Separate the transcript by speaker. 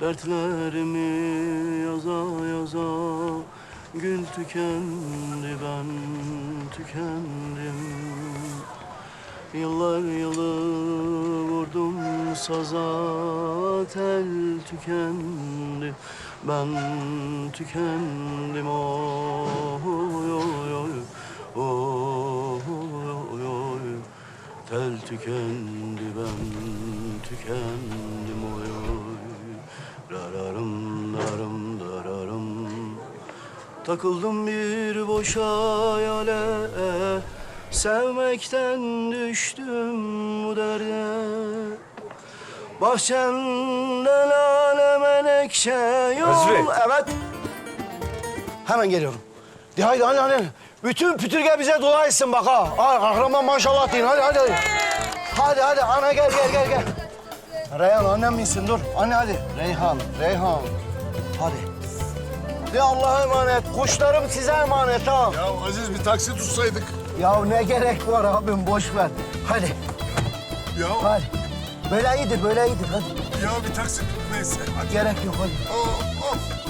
Speaker 1: Dertlerimi yaza yaza Gül tükendi ben tükendim. Yıllar yılı vurdum saza Tel tükendi. Ben tükendim Oy oy oy oy oy oy Tel tükendi ben tükendim oy oy Dararım darım dararım Takıldım bir boş hayale Sevmekten düştüm bu derde. Bahçenden lale menekşe yol.
Speaker 2: Azri.
Speaker 1: Evet. Hemen geliyorum. De haydi hadi hadi Bütün pütürge bize dua etsin bak ha. Aa, Kahraman maşallah deyin. Hadi hadi hadi Hadi hadi ana gel gel gel gel Reyhan annem misin dur anne hadi Reyhan Reyhan Hadi de Allah'a emanet. Kuşlarım size emanet ha.
Speaker 3: Ya Aziz bir taksi tutsaydık.
Speaker 1: Ya ne gerek var abim boş ver. Hadi
Speaker 3: Ya,
Speaker 1: hadi. Böyle iyidir böyle iyidir hadi.
Speaker 3: ya bir taksi neyse. Hadi.
Speaker 1: Gerek yok hadi.
Speaker 3: Aa,